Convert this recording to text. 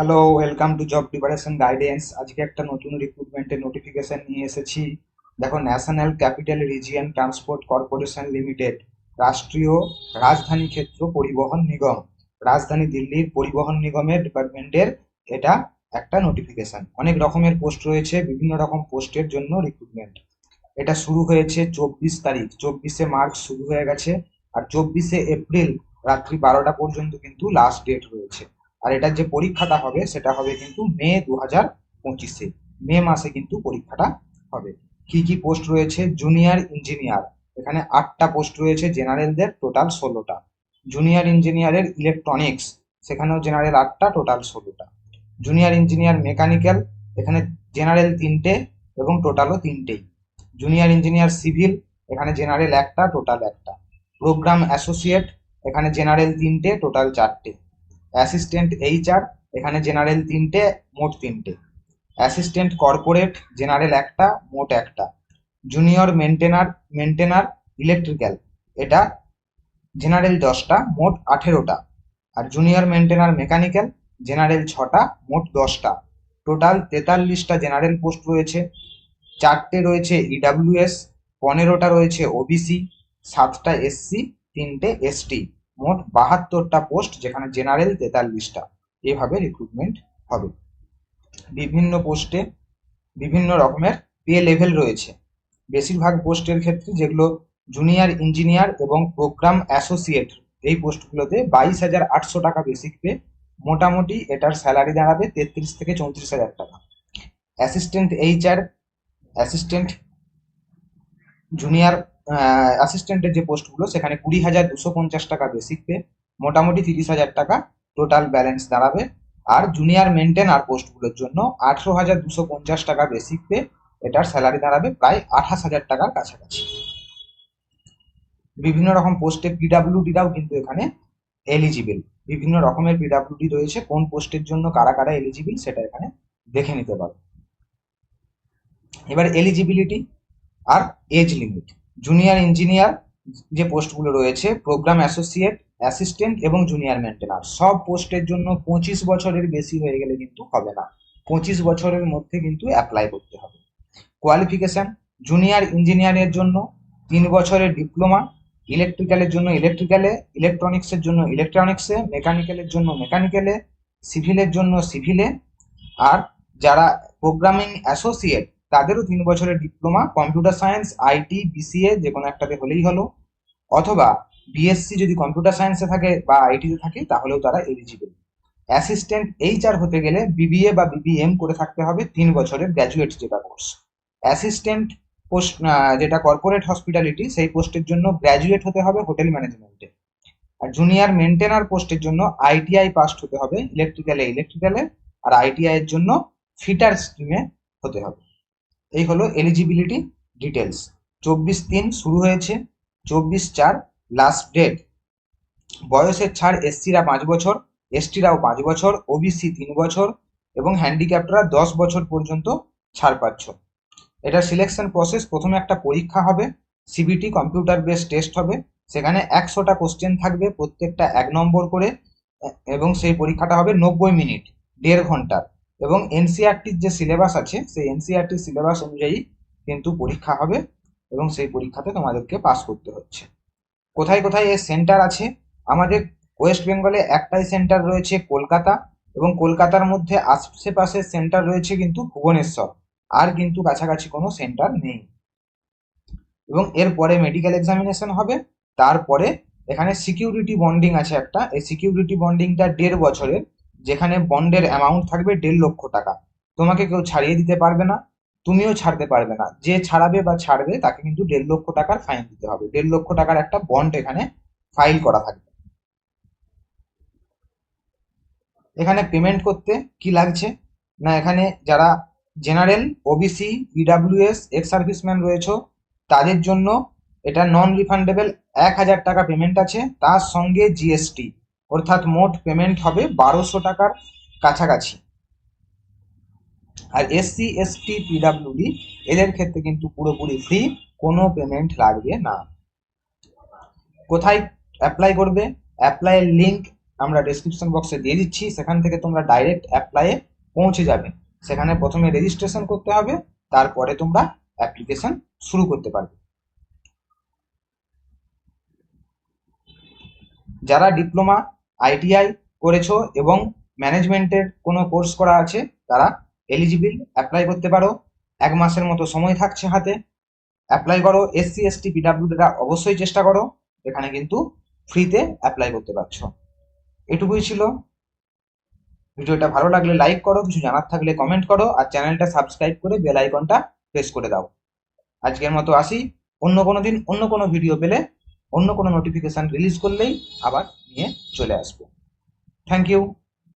Hello welcome to job preparation guidance আজকে একটা নতুন রিক্রুটমেন্টের নোটিফিকেশন নিয়ে এসেছি। দেখো national capital region transport corporation limited রাষ্ট্রীয় রাজধানী ক্ষেত্র পরিবহন নিগম। রাজধানী দিল্লির পরিবহন নিগমের ডিপার্টমেন্টের এটা একটা নোটিফিকেশন অনেক রকমের পোস্ট রয়েছে, বিভিন্ন রকম পোস্টের জন্য রিক্রুটমেন্ট এটা শুরু হয়েছে চব্বিশ তারিখ। চব্বিশে মার্চ শুরু হয়ে গেছে। আর চব্বিশে এপ্রিল রাত্রি বারোটা পর্যন্ত কিন্তু লাস্ট ডেট রয়েছে। আর এটার যে পরীক্ষাটা হবে, সেটা হবে কিন্তু মে দু হাজার পঁচিশে। মে মাসে কিন্তু পরীক্ষাটা হবে। কি কি পোস্ট রয়েছে? Junior engineer. এখানে আটটা পোস্ট রয়েছে, জেনারেলদের টোটাল ষোলোটা। জুনিয়র ইঞ্জিনিয়ারের ইলেকট্রনিক্স, সেখানেও জেনারেল আটটা, টোটাল ষোলোটা। জুনিয়র ইঞ্জিনিয়ার মেকানিক্যাল, এখানে জেনারেল তিনটে এবং টোটালও তিনটেই জুনিয়র ইঞ্জিনিয়ার সিভিল, এখানে জেনারেল একটা, টোটাল একটা। প্রোগ্রাম অ্যাসোসিয়েট, এখানে জেনারেল তিনটে, টোটাল চারটে। অ্যাসিস্ট্যান্ট এইচআর, এখানে জেনারেল তিনটে, মোট তিনটে। অ্যাসিস্ট্যান্ট কর্পোরেট, জেনারেল একটা, মোট একটা। জুনিয়র মেনটেনার মেনটেনার ইলেকট্রিক্যাল, এটা জেনারেল দশটা, মোট আঠেরোটা। আর জুনিয়র মেনটেনার মেকানিক্যাল, জেনারেল ছটা, মোট দশটা। টোটাল তেতাল্লিশটা জেনারেল পোস্ট রয়েছে। চারটে রয়েছে ইডাব্লিউএস পনেরোটা রয়েছে ওবিসি সাতটা এসসি তিনটে এসটি মোট বাহাত্তরটা পোস্ট যেখানে জেনারেল তেতাল্লিশটা এভাবে রিক্রুটমেন্ট হবে। বিভিন্ন পোস্টে বিভিন্ন রকমের পে লেভেল রয়েছে। বেশিরভাগ পোস্টের ক্ষেত্রে যেগুলো জুনিয়র ইঞ্জিনিয়ার এবং প্রোগ্রাম অ্যাসোসিয়েট এই পোস্টগুলোতে বাইশ হাজার আটশো টাকা বেসিক পে মোটামুটি এটার স্যালারি দাঁড়াবে তেত্রিশ থেকে চৌত্রিশ হাজার টাকা। অ্যাসিস্ট্যান্ট এইচআর অ্যাসিস্ট্যান্ট জুনিয়র অ্যাসিস্ট্যান্টের যে পোস্টগুলো, সেখানে কুড়ি হাজার দুশো পঞ্চাশ টাকা বেসিক পে মোটামুটি তিরিশ হাজার টাকা টোটাল ব্যালেন্স দাঁড়াবে। আর জুনিয়র মেনটেনার পোস্টগুলোর জন্য আঠেরো হাজার দুশো পঞ্চাশ টাকা বেসিক পে এটার স্যালারি দাঁড়াবে প্রায় আঠাশ হাজার টাকার কাছাকাছি। বিভিন্ন রকম পোস্টে পিডাব্লিউডিরাও কিন্তু এখানে এলিজিবল বিভিন্ন রকমের পিডাব্লিউডি রয়েছে, কোন পোস্টের জন্য কারা কারা এলিজিবল সেটা এখানে দেখে নিতে পারো। এবার এলিজিবিলিটি আর এজ লিমিট জুনিয়র ইঞ্জিনিয়ার যে পোস্টগুলো রয়েছে প্রোগ্রাম অ্যাসোসিয়েট অ্যাসিস্ট্যান্ট এবং জুনিয়র মেন্টেনার সব পোস্টের জন্য পঁচিশ বছরের বেশি হয়ে গেলে কিন্তু হবে না। পঁচিশ বছরের মধ্যে কিন্তু অ্যাপ্লাই করতে হবে। কোয়ালিফিকেশন জুনিয়র ইঞ্জিনিয়ারের জন্য তিন বছরের ডিপ্লোমা ইলেকট্রিক্যালের জন্য ইলেকট্রিক্যালে ইলেকট্রনিক্সের জন্য ইলেকট্রনিক্সে মেকানিক্যালের জন্য মেকানিক্যালে সিভিলের জন্য সিভিলে আর যারা প্রোগ্রামিং অ্যাসোসিয়েট তাদেরও তিন বছরের diploma, computer science, IT, BCA, যে কোনো একটাতে হলেই হলো। অথবা বিএসসি যদি কম্পিউটার সায়েন্সে থাকে বা আইটিতে থাকে, তাহলেও তারা এলিজিবল। অ্যাসিস্ট্যান্ট এইচআর হতে গেলে বিবিএ বা বিবিএম করে থাকতে হবে তিন বছরের গ্র্যাজুয়েট যেটা কোর্স। অ্যাসিস্ট্যান্ট পোস্ট যেটা কর্পোরেট হসপিটালিটি, সেই পোস্টের জন্য গ্র্যাজুয়েট হতে হবে হোটেল ম্যানেজমেন্টে। আর জুনিয়র মেনটেনার পোস্টের জন্য আইটিআই পাস্ট হতে হবে, ইলেকট্রিক্যালে ইলেকট্রিক্যালে, আর আইটিআই এর জন্য ফিটার স্ট্রিমে হতে হবে। এই হলো এলিজিবিলিটি ডিটেলস চব্বিশ তিন শুরু হয়েছে, চব্বিশ চার লাস্ট ডেট বয়সের ছাড় এসসিরা পাঁচ বছর, এসটিরাও পাঁচ বছর, ওবিসি তিন বছর এবং হ্যান্ডিক্যাপ্টরা দশ বছর পর্যন্ত ছাড় পাচ্ছ। এটা সিলেকশন প্রসেস প্রথমে একটা পরীক্ষা হবে সিবিটি কম্পিউটার বেস টেস্ট হবে, সেখানে একশোটা কোশ্চেন থাকবে, প্রত্যেকটা এক নম্বর করে, এবং সেই পরীক্ষাটা হবে নব্বই মিনিট, দেড় ঘণ্টার। এবং এনসিআরটির যে সিলেবাস আছে, সেই এনসিআরটির সিলেবাস অনুযায়ী কিন্তু পরীক্ষা হবে এবং সেই পরীক্ষাতে তোমাদেরকে পাস করতে হচ্ছে। কোথায় কোথায় এর সেন্টার আছে? আমাদের ওয়েস্ট বেঙ্গলে একটাই সেন্টার রয়েছে কলকাতা এবং কলকাতার মধ্যে আশেপাশের সেন্টার রয়েছে কিন্তু ভুবনেশ্বর। আর কিন্তু কাছাকাছি কোনো সেন্টার নেই। এবং এরপরে মেডিকেল এক্সামিনেশন হবে, তারপরে এখানে সিকিউরিটি বন্ডিং আছে একটা। এই সিকিউরিটি বন্ডিংটা দেড় বছরের। যেখানে বন্ডের অ্যামাউন্ট থাকবে দেড় লক্ষ টাকা। তোমাকে কেউ ছাড়িয়ে দিতে পারবে না, তুমিও ছাড়তে পারবে না। যে ছাড়াবে বা ছাড়বে, তাকে কিন্তু দেড় লক্ষ টাকার ফাইন দিতে হবে। দেড় লক্ষ টাকার একটা বন্ড এখানে ফাইল করা থাকবে। এখানে পেমেন্ট করতে কি লাগছে? না, এখানে যারা general OBC EWS ex serviceman রয়েছে, তাদের জন্য এটা নন রিফান্ডেবল এক হাজার টাকা পেমেন্ট আছে। তার সঙ্গে জিএসটি অর্থাৎ মোট পেমেন্ট হবে বারোশো টাকার কাছাকাছি। আর এসসি এসটি পিডাব্লিউডি এদের ক্ষেত্রে কিন্তু পুরোপুরি ফ্রি কোনো পেমেন্ট লাগবে না। কোথায় অ্যাপ্লাই করবে? অ্যাপ্লাইয়ের লিঙ্ক আমরা ডেসক্রিপশন বক্সে দিয়ে দিচ্ছি, সেখান থেকে তোমরা ডাইরেক্ট অ্যাপ্লাইয়ে পৌঁছে যাবে। সেখানে প্রথমে রেজিস্ট্রেশন করতে হবে, তারপরে তোমরা অ্যাপ্লিকেশন শুরু করতে পারবে। যারা ডিপ্লোমা আইটিআই করেছ এবং ম্যানেজমেন্টের কোনো কোর্স করা আছে, তারা এলিজিবল অ্যাপ্লাই করতে পারো। এক মাসের মতো সময় থাকছে হাতে। অ্যাপ্লাই করো এসসি এসটি পিডাব্লিউডিরা অবশ্যই চেষ্টা করো। এখানে কিন্তু ফ্রিতে অ্যাপ্লাই করতে পারছ। এটুকুই ছিল। ভিডিওটা ভালো লাগলে লাইক করো, কিছু জানার থাকলে কমেন্ট করো আর চ্যানেলটা সাবস্ক্রাইব করে বেল আইকনটা প্রেস করে দাও। আজকের মতো আসি। অন্য কোনো দিন অন্য কোনো ভিডিও পেলে অন্য কোনো নোটিফিকেশান রিলিজ করলেই আবার নিয়ে চলে আসব। Thank you